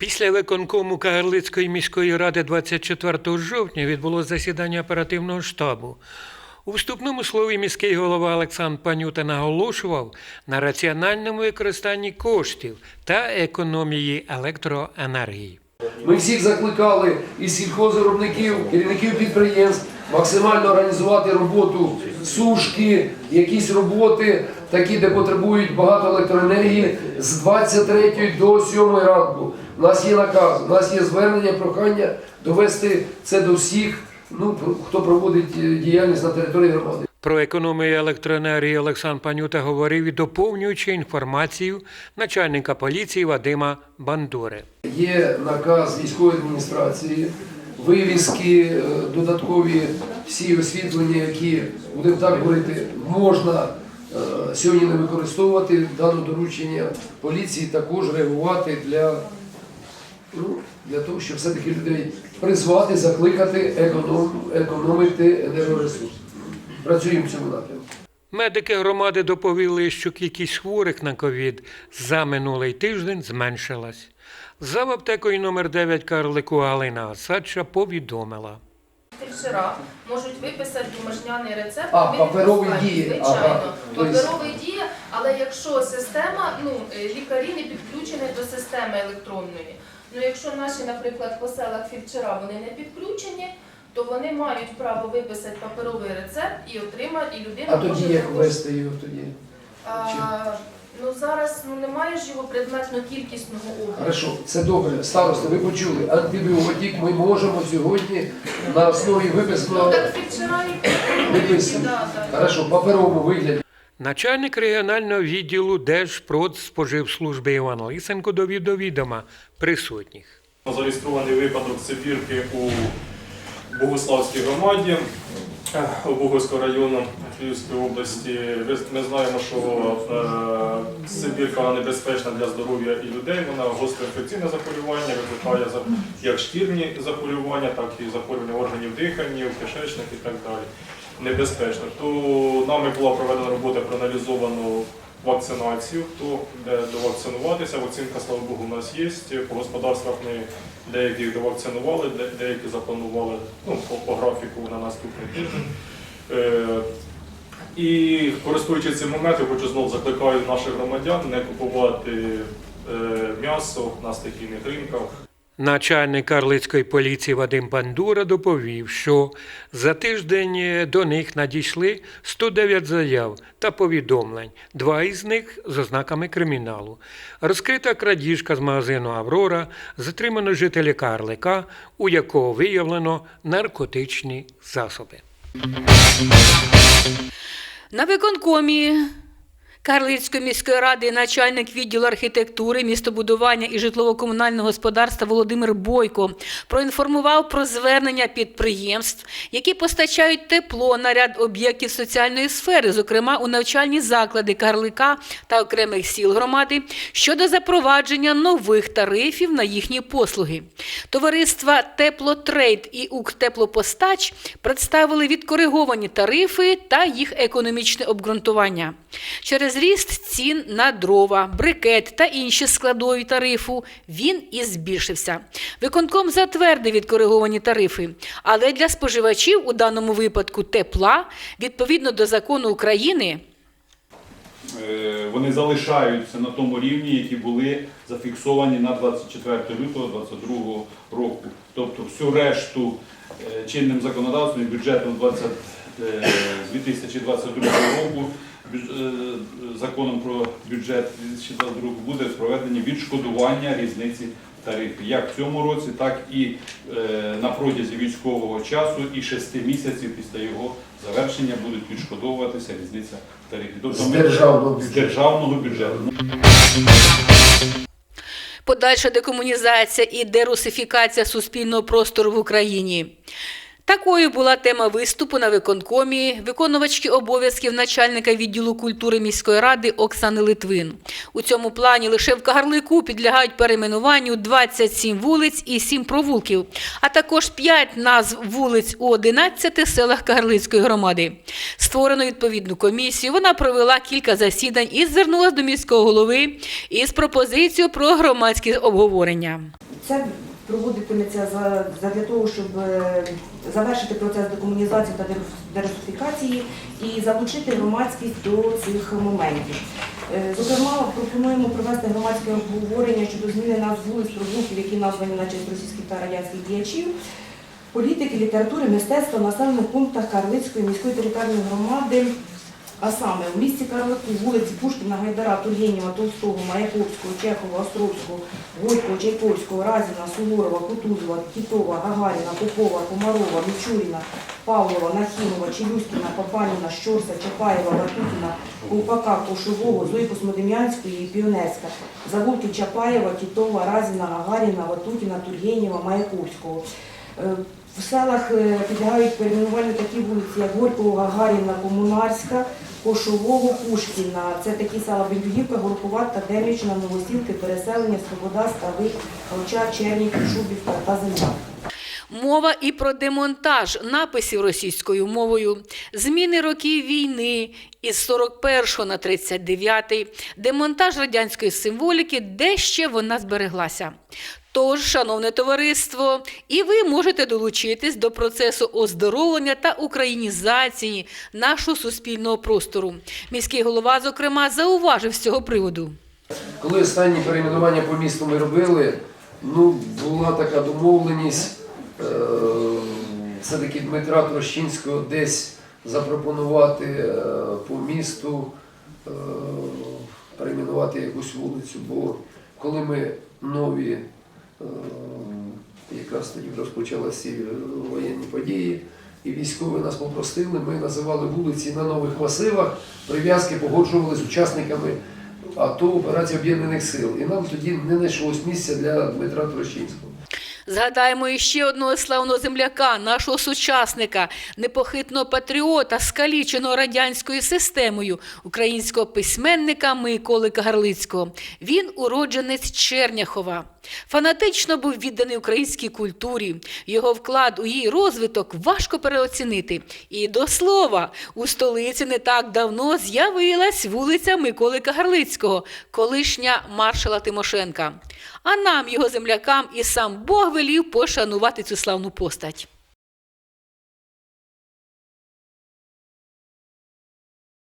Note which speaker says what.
Speaker 1: Після виконкому Кагарлицької міської ради 24 жовтня відбулося засідання оперативного штабу. У вступному слові міський голова Олександр Панюта наголошував на раціональному використанні коштів та економії електроенергії.
Speaker 2: Ми всіх закликали і сільхозвиробників, керівників підприємств максимально організувати роботу сушки, якісь роботи, такі, де потребують багато електроенергії, з 23 до 7 ранку. У нас є наказ, у нас є звернення, прохання довести це до всіх, ну, хто проводить е, діяльність на території громади.
Speaker 1: Про економію електроенергії Олександр Панюта говорив і доповнюючи інформацію начальника поліції Вадима Бандури.
Speaker 2: Є наказ військової адміністрації, вивіски, е, додаткові всі освітлення, які, будемо так говорити, можна сьогодні не використовувати. Дано доручення поліції також реагувати для, ну, для того, щоб все-таки людей призвати, закликати економ, економити енергоресурс. Працюємо в цьому напрямку.
Speaker 1: Медики громади доповіли, що кількість хворих на ковід за минулий тиждень зменшилась. За аптекою номер 9 Карлику Галина Асадча повідомила.
Speaker 3: Фельдшера можуть виписати бумажняний рецепт.
Speaker 2: А,
Speaker 3: він
Speaker 2: паперовий
Speaker 3: відпускає,
Speaker 2: діє.
Speaker 3: Звичайно,
Speaker 2: Ага. Тобто-
Speaker 3: паперовий діє, але якщо система, ну е, лікарі не підключені до системи електронної. Ну якщо наші, наприклад, по селах фельдшера вони не підключені, то вони мають право виписати паперовий рецепт і отримати, і людина
Speaker 2: А
Speaker 3: може
Speaker 2: тоді як
Speaker 3: також-
Speaker 2: вести його тоді?
Speaker 3: А, ну зараз ну немає ж його предметно-кількісного обліку.
Speaker 2: Хорошо, це добре. Старости, ви почули. Антибіотик ми можемо сьогодні на основі
Speaker 3: Ну
Speaker 2: виписаного
Speaker 3: так і
Speaker 2: виписано.
Speaker 3: Да, да.
Speaker 2: Хорошо, в паперовому вигляді.
Speaker 1: Начальник регіонального відділу Держпродспоживслужби Іван Лисенко довів до відома присутніх.
Speaker 4: Зареєстрований випадок цепірки у Богославській громаді е, району Київської області. Ми знаємо, що е, цепірка небезпечна для здоров'я і людей. Вона гостре інфекційне захворювання, викликає як шкірні захворювання, так і захворювання органів дихання, кишечник і так далі. Небезпечно. То нами була проведена робота проаналізовано вакцинацію, хто де довакцинуватися. Вакцинка, слава Богу, у нас є. По господарствах ми деяких довакцинували, деякі запланували ну, по, по графіку на наступний тиждень. Е, і користуючись цим моментом, хочу знову закликаю наших громадян не купувати е, м'ясо на стихійних ринках.
Speaker 1: Начальник Карлицької поліції Вадим Бандура доповів, що за тиждень до них надійшли 109 заяв та повідомлень, два із них з ознаками криміналу. Розкрита крадіжка з магазину Аврора, затримано жителя Карлика, у якого виявлено наркотичні засоби.
Speaker 5: На виконкомі Карлицької міської ради начальник відділу архітектури, містобудування і житлово-комунального господарства Володимир Бойко проінформував про звернення підприємств, які постачають тепло на ряд об'єктів соціальної сфери, зокрема у навчальні заклади Карлика та окремих сіл громади, щодо запровадження нових тарифів на їхні послуги. Товариства Теплотрейд і Укртеплопостач представили відкориговані тарифи та їх економічне обґрунтування. Через ріст цін на дрова, брикет та інші складові тарифу він і збільшився. Виконком затвердив відкориговані тарифи, але для споживачів у даному випадку тепла відповідно до закону України
Speaker 6: Е, вони залишаються на тому рівні, які були зафіксовані на 24 лютого 2022 року. Тобто всю решту е, чинним законодавством і бюджетом 20, е, 2022 року бюдж- е, законом про бюджет 2022 буде проведені відшкодування різниці тарифів як в цьому році, так і е, на протязі військового часу і 6 місяців після його завершення будуть відшкодовуватися різниця тарифів. Тобто
Speaker 2: З
Speaker 6: ми-
Speaker 2: державного
Speaker 6: з державного бюджету.
Speaker 5: подальша декомунізація і дерусифікація суспільного простору в Україні. Такою була тема виступу на виконкомі виконувачки обов'язків начальника відділу культури міської ради Оксани Литвин. У цьому плані лише в Кагарлику підлягають перейменуванню 27 вулиць і 7 провулків, а також 5 назв вулиць у 11 селах Кагарлицької громади. Створено відповідну комісію. Вона провела кілька засідань і звернулася до міського голови із пропозицією про громадське обговорення.
Speaker 7: Це проводитиметься за, для того, щоб е, завершити процес декомунізації та дерус- дерусифікації і залучити громадськість до цих моментів. Е, Зокрема, пропонуємо провести громадське обговорення щодо зміни назв вулиць провулків, які названі на честь російських та радянських діячів, політики, літератури, мистецтва населених пунктах Карлицької міської територіальної громади, а саме в місті Карлику, вулиці Пушкіна, Гайдара, Тургенєва, Толстого, Маяковського, Чехова, Островського, Горького, Чайковського, Разіна, Суворова, Кутузова, Тітова, Гагаріна, Попова, Комарова, Мічуріна, Павлова, Нахімова, Челюскіна, Папаніна, Щорса, Чапаєва, Ватутіна, Ковпака, Кошового, Зої Космодем'янської і Піонерська, Завулки Чапаєва, Тітова, Разіна, Гагаріна, Ватутіна, Тургенєва, Маяковського. Е, В селах е, підлягають перейменуванню такі вулиці, як Горького, Гагаріна, Комунарська, Кошового, Пушкіна. Це такі села Бендюгівка, Горкуват, Демічна, Новосілки, Переселення, Свобода, Стави, Галча, Чернігів, Шубівка та Земля.
Speaker 5: Мова і про демонтаж написів російською мовою, зміни років війни із 41 на 39, демонтаж радянської символіки, де ще вона збереглася. Тож, шановне товариство, і ви можете долучитись до процесу оздоровлення та українізації нашого суспільного простору. Міський голова, зокрема, зауважив з цього приводу.
Speaker 2: Коли останні перейменування по місту ми робили, ну, була така домовленість е, все-таки Дмитра Трощинського десь запропонувати е, по місту е, перейменувати якусь вулицю, бо коли ми нові, якраз тоді розпочалися воєнні події, і військові нас попросили, ми називали вулиці на нових масивах, прив'язки погоджували з учасниками АТО операції Об'єднаних Сил. І нам тоді не знайшлось місця для Дмитра Трощинського.
Speaker 5: Згадаємо іще одного славного земляка, нашого сучасника, непохитного патріота, скаліченого радянською системою, українського письменника Миколи Кагарлицького. Він уродженець Черняхова. Фанатично був відданий українській культурі. Його вклад у її розвиток важко переоцінити. І до слова, у столиці не так давно з'явилась вулиця Миколи Кагарлицького, колишня маршала Тимошенка. А нам, його землякам, і сам Бог велів пошанувати цю славну постать.